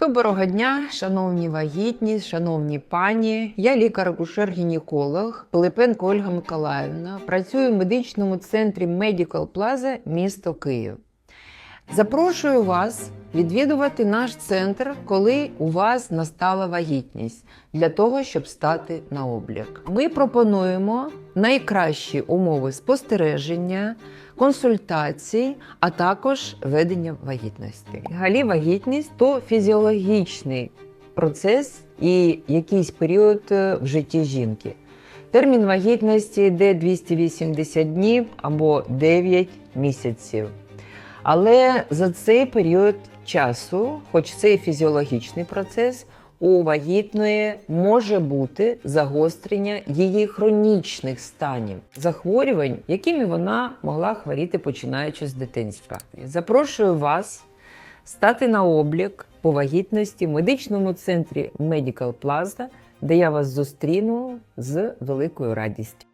Доброго дня, шановні вагітні, шановні пані. Я лікар-акушер-гінеколог Пилипенко Ольга Миколаївна. Працюю в медичному центрі Medical Plaza, місто Київ. Запрошую вас відвідувати наш центр, коли у вас настала вагітність, для того, щоб стати на облік. Ми пропонуємо найкращі умови спостереження, консультацій, а також ведення вагітності. Взагалі вагітність то фізіологічний процес і якийсь період е, в житті жінки. Термін вагітності йде 280 днів або 9 місяців. Але за цей період часу, хоч це і фізіологічний процес, у вагітної може бути загострення її хронічних станів, захворювань, якими вона могла хворіти починаючи з дитинства. Запрошую вас стати на облік по вагітності в медичному центрі Medical Plaza, де я вас зустріну з великою радістю.